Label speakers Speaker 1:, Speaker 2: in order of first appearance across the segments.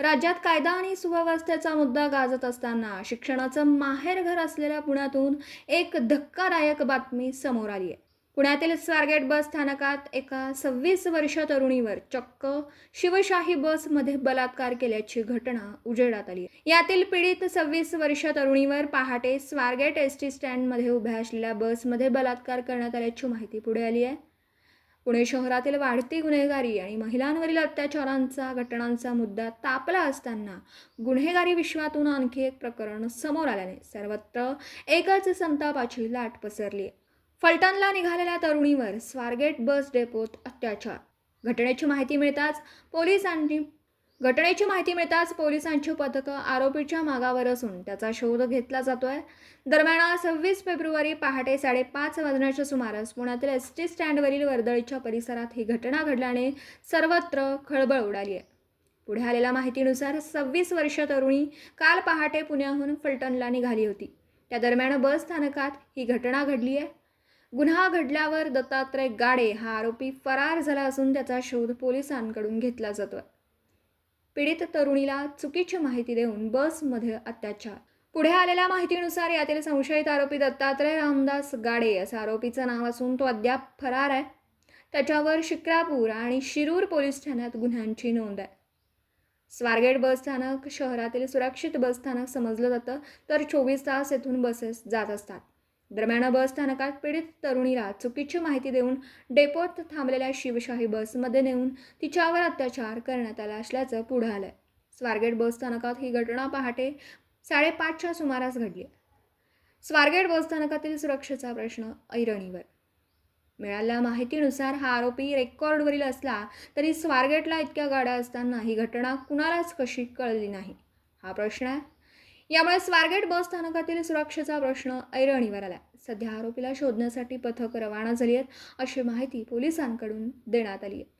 Speaker 1: राज्यात कायदा आणि सुव्यवस्थेचा मुद्दा गाजत असताना शिक्षणाचं माहेरघर असलेल्या पुण्यातून एक धक्कादायक बातमी समोर आली आहे पुण्यातील स्वारगेट बस स्थानकात एका सव्वीस वर्ष तरुणीवर चक्क शिवशाही बसमध्ये बलात्कार केल्याची घटना उजेडात आली आहे. यातील पीडित सव्वीस वर्ष तरुणीवर पहाटे स्वारगेट एस टी स्टँडमध्ये उभ्या असलेल्या बसमध्ये बलात्कार करण्यात आल्याची माहिती पुढे आली आहे पुणे शहरातील वाढती गुन्हेगारी आणि महिलांवरील अत्याचारांचा घटनांचा मुद्दा तापला असताना गुन्हेगारी विश्वातून आणखी एक प्रकरण समोर आल्याने सर्वत्र एकच संतापाची लाट पसरली आहे. फलटणला निघालेल्या तरुणीवर स्वारगेट बस डेपोत अत्याचार घटनेची माहिती मिळताच पोलिसांनी घटनेची माहिती मिळताच पोलिसांची पथकं आरोपीच्या मागावर असून त्याचा शोध घेतला जातोय. दरम्यान सव्वीस फेब्रुवारी पहाटे साडेपाच वाजण्याच्या सुमारास पुण्यातील एस टी स्टँडवरील वर्दळीच्या परिसरात ही घटना घडल्याने सर्वत्र खळबळ उडाली आहे. पुढे आलेल्या माहितीनुसार सव्वीस वर्ष तरुणी काल पहाटे पुण्याहून फलटणला निघाली होती. त्या दरम्यान बस स्थानकात ही घटना घडली आहे. गुन्हा घडल्यावर दत्तात्रय गाडे हा आरोपी फरार झाला असून त्याचा शोध पोलिसांकडून घेतला जातोय. पीडित तरुणीला चुकीची माहिती देऊन बसमध्ये अत्याचार. पुढे आलेल्या माहितीनुसार यातील संशयित आरोपी दत्तात्रय रामदास गाडे असं आरोपीचं नाव असून तो अद्याप फरार आहे. त्याच्यावर शिक्रापूर आणि शिरूर पोलीस ठाण्यात गुन्ह्यांची नोंद आहे. स्वारगेट बस स्थानक शहरातील सुरक्षित बस स्थानक समजलं जातं तर चोवीस तास येथून बसेस जात असतात. दरम्यान बस स्थानकात पीडित तरुणीला चुकीची माहिती देऊन डेपोत थांबलेल्या शिवशाही बसमध्ये नेऊन तिच्यावर अत्याचार करण्यात आला असल्याचं पुढं आलंय. स्वारगेट बस स्थानकात ही घटना पहाटे साडेपाचच्या सुमारास घडली स्वारगेट बस स्थानकातील सुरक्षेचा प्रश्न ऐरणीवर. मिळालेल्या माहितीनुसार हा आरोपी रेकॉर्डवरील असला तरी स्वारगेटला इतक्या गाड्या असताना ही घटना कुणालाच कशी कळली नाही? हा प्रश्न आहे. यामुळे स्वारगेट बस स्थानकातील सुरक्षेचा प्रश्न ऐरणीवर आला सध्या आरोपीला शोधण्यासाठी पथक रवाना झाली आहेत अशी माहिती पोलिसांकडून देण्यात आली आहे.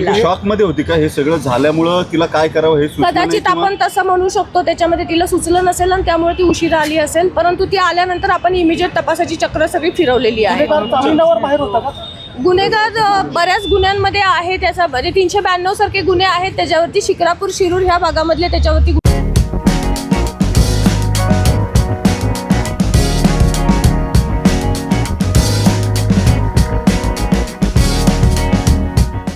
Speaker 2: द्यायला
Speaker 3: शॉकमध्ये होती का? हे सगळं झाल्यामुळं तिला काय करावं हे
Speaker 2: कदाचित आपण तसं म्हणू शकतो त्याच्यामध्ये तिला सुचलं नसेल आणि त्यामुळे ती उशिरा आली असेल. परंतु ती आल्यानंतर आपण इमिजिएट तपासाची चक्र सगळी फिरवलेली आहे.
Speaker 4: जामिनावर बाहेर होता का?
Speaker 2: गुन्हेगार बऱ्याच गुन्ह्यांमध्ये आहे त्याचा म्हणजे तीनशे ब्याण्णव सारखे गुन्हे आहेत त्याच्यावरती शिक्रापूर शिरूर ह्या भागामधले त्याच्यावरती